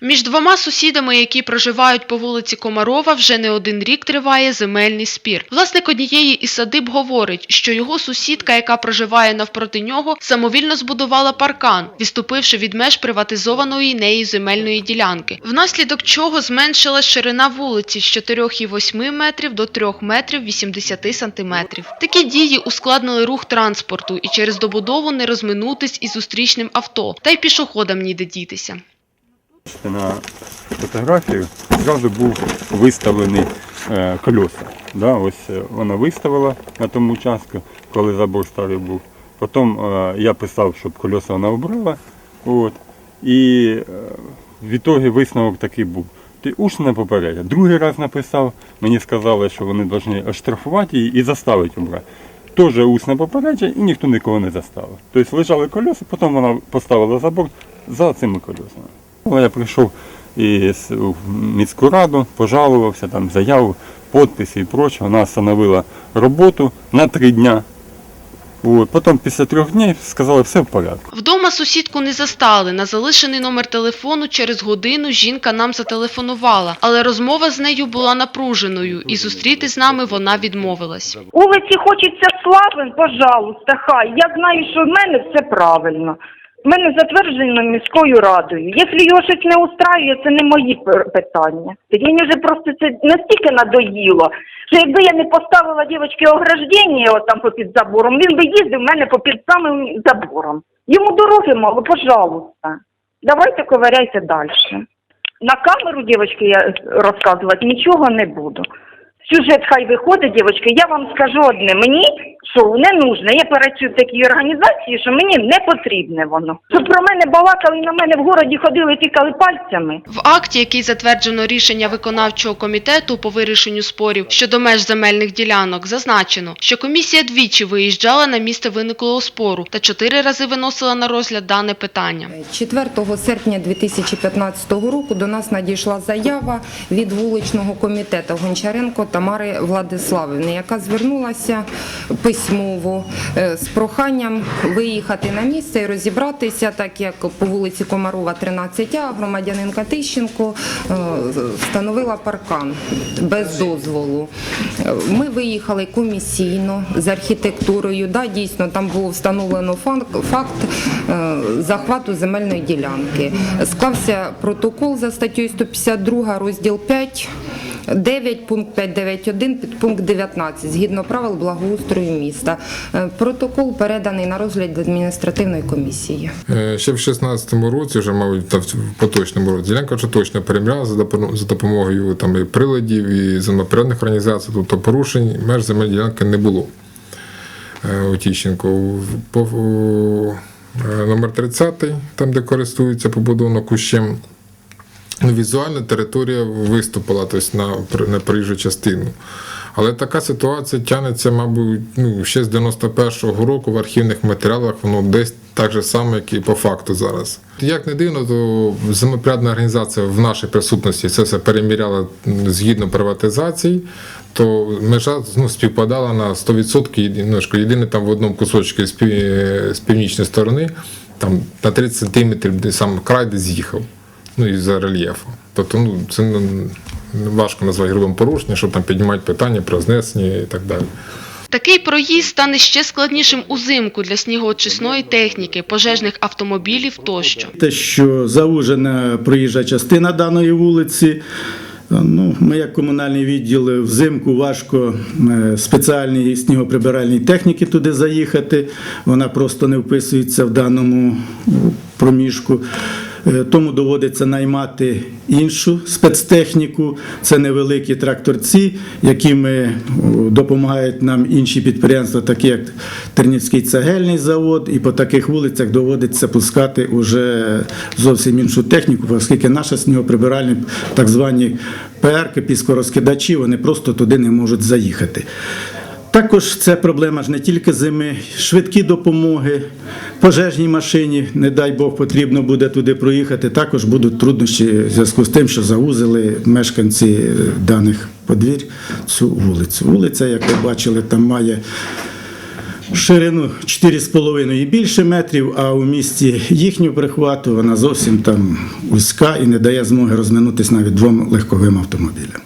Між двома сусідами, які проживають по вулиці Комарова, вже не один рік триває земельний спір. Власник однієї із садиб говорить, що його сусідка, яка проживає навпроти нього, самовільно збудувала паркан, відступивши від меж приватизованої нею земельної ділянки, внаслідок чого зменшилась ширина вулиці з 4,8 метрів до 3 метрів 80 сантиметрів. Такі дії ускладнили рух транспорту і через добудову не розминутись із зустрічним авто, та й пішоходам ніде дітися. На фотографію зразу був виставлений е, кольоса. Да, ось е, вона виставила на тому участку, коли забор старий був. Потім е, я писав, щоб кольоса вона обрала. От. І е, в ітогі висновок такий був. Ти усне попередя. Другий раз написав, мені сказали, що вони повинні оштрафувати її і заставити обрати. Теж усне попередження і ніхто нікого не заставив. Тобто лежали кольоса, потім вона поставила забор за цими кольосами. Ну, Я прийшов із в міську раду, пожалувався, там заяву, підписи і проче. Вона встановила роботу на три дня. От. Потім після трьох днів сказали, все в порядку. Вдома сусідку не застали. На залишений номер телефону через годину жінка нам зателефонувала, але розмова з нею була напруженою, і зустріти з нами вона відмовилась. Улиці хочеться слави, пожалуйста, хай. Я знаю, що в мене все правильно. В мене затверджено міською радою. Якщо його щось не устраює, це не мої питання. Мені вже просто це настільки надоїло, що якби я не поставила дівчатки ограждення отам попід забором, він би їздив в мене попід самим забором. Йому дороги мало, пожалуйста. Давайте ковиряйте далі. На камеру, дівчатки, я розказувати нічого не буду. Сюжет хай виходить, дівчатки, я вам скажу одне. Мені що не нужно. Я працюю в такій організації, що мені не потрібне воно. Щоб про мене балакали і на мене в городі ходили, тикали пальцями. В акті, який затверджено рішення виконавчого комітету по вирішенню спорів щодо меж земельних ділянок, зазначено, що комісія двічі виїжджала на місце виниклого спору та чотири рази виносила на розгляд дане питання. 4 серпня 2015 року до нас надійшла заява від вуличного комітету Гончаренко Тамари Владиславівни, яка звернулася письмово е, з проханням виїхати на місце і розібратися, так як по вулиці Комарова 13А громадянинка Тищенко е, встановила паркан без дозволу. Е, Ми виїхали комісійно з архітектурою. Да, дійсно, там було встановлено факт, захвату земельної ділянки. Склався протокол за статтею 152, розділ 5. 9, пункт 5.9.1, підпункт 19, згідно правил благоустрою міста. Е, Протокол переданий на розгляд адміністративної комісії. Е, Ще в 16-му році, вже, мабуть, та в поточному році, ділянка вже точно переміряла за допомогою там, і приладів, і землепорядних організацій, тобто порушень меж земельної ділянки не було. Е, У Тіщенко. Номер 30, там, де користуються побудовано кущем, візуально територія виступила тобто, на, на проїжджу частину. Але така ситуація тягнеться, мабуть, ну, ще з 91-го року в архівних матеріалах, воно десь так же само, як і по факту зараз. Як не дивно, то землепорядна організація в нашій присутності це все переміряла згідно приватизації, то межа ну, співпадала на 100%, єдине, там в одному кусочку з, північної сторони, там на 30 сантиметрів де сам край де з'їхав ну і за рельєфом. Тобто, ну це ну, важко назвати грубим порушенням, щоб там піднімати питання про знесення і так далі. Такий проїзд стане ще складнішим узимку для снігоочисної техніки, пожежних автомобілів тощо. Те, що заужена проїжджа частина даної вулиці. Ну, ми, як комунальний відділ, взимку важко е, спеціальній снігоприбиральній техніки туди заїхати. Вона просто не вписується в даному проміжку. Е, Тому доводиться наймати іншу спецтехніку. Це невеликі тракторці, якими допомагають нам інші підприємства, такі як Тернівський цегельний завод, і по таких вулицях доводиться пускати уже зовсім іншу техніку, оскільки наша снігоприбиральні так звані ПР, піскорозкидачі, вони просто туди не можуть заїхати. Також це проблема ж не тільки зими, швидкі допомоги, пожежній машині, не дай Бог, потрібно буде туди проїхати. Також будуть труднощі в зв'язку з тим, що заузили мешканці е, даних подвір'я цю вулицю. Вулиця, як ви бачили, там має ширину 4,5 і більше метрів, а у місті їхнього прихвату вона зовсім там вузька і не дає змоги розминутися навіть двом легковим автомобілям.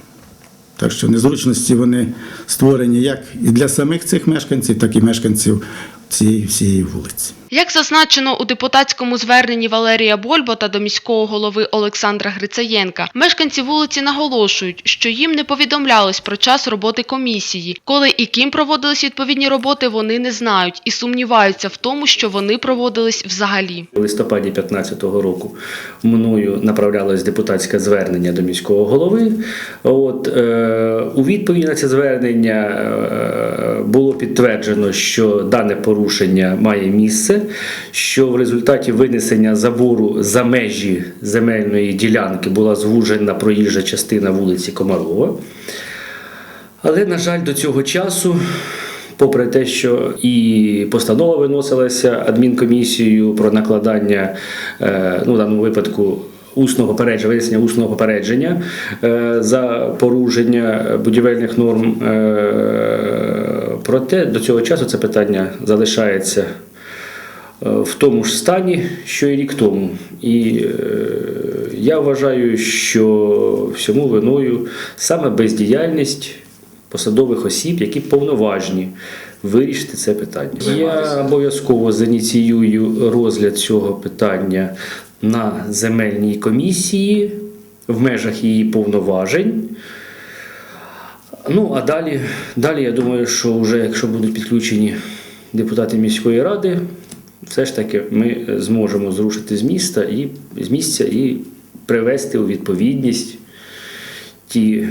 Так що незручності вони створені як і для самих цих мешканців, так і мешканців цієї всієї вулиці. Як зазначено у депутатському зверненні Валерія Больбота до міського голови Олександра Грицаєнка, мешканці вулиці наголошують, що їм не повідомлялось про час роботи комісії. Коли і ким проводились відповідні роботи, вони не знають і сумніваються в тому, що вони проводились взагалі. У листопаді 2015 року мною направлялось депутатське звернення до міського голови. От, е, у відповіді на це звернення е, було підтверджено, що дане порушення має місце, що в результаті винесення забору за межі земельної ділянки була звужена проїжджа частина вулиці Комарова. Але, на жаль, до цього часу, попри те, що і постанова виносилася адмінкомісією про накладання, е, ну, в даному випадку, усного попередження, винесення усного попередження е, за порушення будівельних норм. е, Проте до цього часу це питання залишається в тому ж стані, що і рік тому. І е, я вважаю, що всьому виною саме бездіяльність посадових осіб, які повноважні вирішити це питання. Я обов'язково зініціюю розгляд цього питання на земельній комісії в межах її повноважень. Ну, а далі, далі я думаю, що вже якщо будуть підключені депутати міської ради, все ж таки ми зможемо зрушити з міста і з місця і привести у відповідність ті,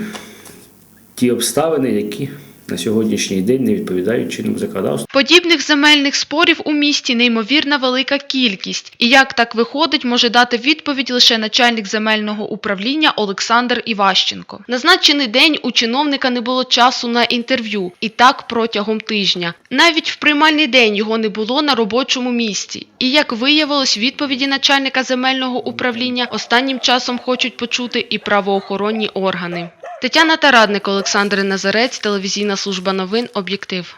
ті обставини, які на сьогоднішній день не відповідають чинному законодавству. Подібних земельних спорів у місті неймовірна велика кількість. І як так виходить, може дати відповідь лише начальник земельного управління Олександр Іващенко. Назначений день у чиновника не було часу на інтерв'ю, і так протягом тижня. Навіть в приймальний день його не було на робочому місці. І як виявилось, відповіді начальника земельного управління останнім часом хочуть почути і правоохоронні органи. Тетяна Тарадник, Олександр Назарець, телевізійна служба новин Об'єктив.